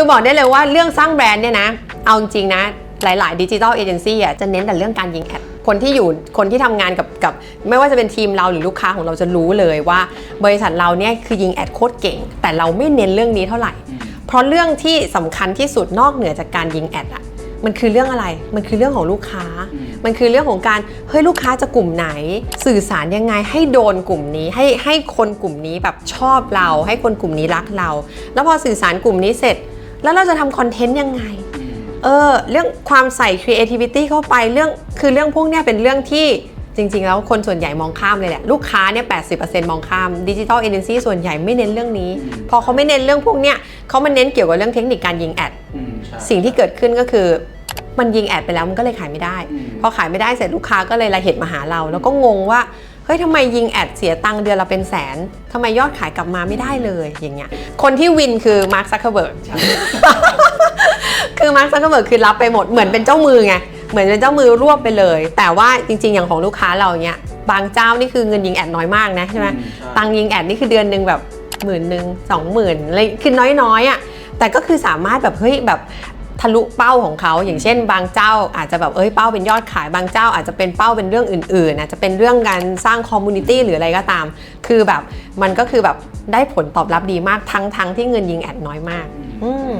คือบอกได้เลยว่าเรื่องสร้างแบรนด์เนี่ยนะ เอาจริงๆนะหลาย ๆ ดิจิทัลเอเจนซี่อะจะเน้นแต่เรื่องการยิงแอด คนที่อยู่คนที่ทำงานกับกับ ไม่ว่าจะเป็นทีมเราหรือลูกค้าของเราจะรู้เลยว่า บริษัทเราเนี่ยคือยิงแอดโคตรเก่ง แต่เราไม่เน้นเรื่องนี้เท่าไหร่ เพราะเรื่องที่สำคัญที่สุดนอกเหนือจากการยิงแอดอะมันคือเรื่องอะไร มันคือเรื่องของลูกค้าอืมมันคือเรื่องของการ เฮ้ยลูกค้าจะกลุ่มไหน สื่อสารยังไงให้โดนกลุ่มนี้ ให้ให้คนกลุ่มนี้แบบชอบเรา ให้คนกลุ่มนี้รักเรา แล้วพอสื่อสารกลุ่มนี้เสร็จ แล้วเราจะทำคอนเทนต์ยังไง เออ เรื่องความใส่ creativity เข้าไปเรื่องคือเรื่องพวกเนี้ยเป็นเรื่องที่จริง ๆ แล้วคนส่วนใหญ่มองข้ามเลยแหละ ลูกค้าเนี่ย80%มองข้ามดิจิทัลเอเจนซี่ส่วนใหญ่ไม่เน้นเรื่องนี้อืมพอเขาไม่เน้นเรื่องพวกเนี้ยเขามาเน้นเกี่ยวกับเรื่องเทคนิคการยิงแอดอืมใช่สิ่งที่เกิดขึ้นก็คือมันยิงแอดไปแล้วมันก็เลยขายไม่ได้อืมพอขายไม่ได้เสร็จลูกค้าก็เลยระเหตุมาหาเรา แล้วก็งงว่า เฮ้ยทำไมยิงแอดเสียตังค์เดือนละเป็นแสนทำไมยอดขายกลับมาไม่ได้เลยอย่างเงี้ยคนที่วินคือมาร์คซักเคอร์เบิร์กคือมาร์คซักเคอร์เบิร์กคือรับไปหมดเหมือนเป็นเจ้ามือไงเหมือนเป็นเจ้ามือรวบไปเลย แต่ว่าจริง ๆ อย่างของลูกค้าเราเนี้ยบางเจ้านี่คือเงินยิงแอดน้อยมากนะใช่ไหมอืมใช่ตังค์ยิงแอดนี่คือเดือนหนึ่งแบบหมื่นหนึ่งสองหมื่นอะไรคือน้อยๆอะแต่ก็คือสามารถแบบเฮ้ยแบบ ทะลุเป้าของเขา อย่างเช่น บางเจ้าอาจจะแบบเอ้ยเป้าเป็นยอดขายบางเจ้า อาจจะเป็นเป้าเป็นเรื่องอื่นๆอาจจะเป็นเรื่องการสร้างคอมมูนิตี้หรืออะไรก็ตาม คือแบบมันก็คือแบบได้ผลตอบรับดีมากทั้งทั้งที่เงินยิงแอดน้อยมาก อืม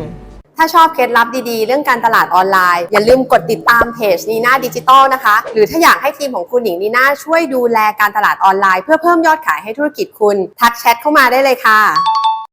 ถ้าชอบเคล็ดลับดีๆ เรื่องการตลาดออนไลน์ อย่าลืมกดติดตามเพจนีน่าดิจิตอลนะคะ หรือถ้าอยากให้ทีมของคุณหญิงนีน่าช่วยดูแลการตลาดออนไลน์ เพื่อเพิ่มยอดขายให้ธุรกิจคุณ ทักแชทเข้ามาได้เลยค่ะ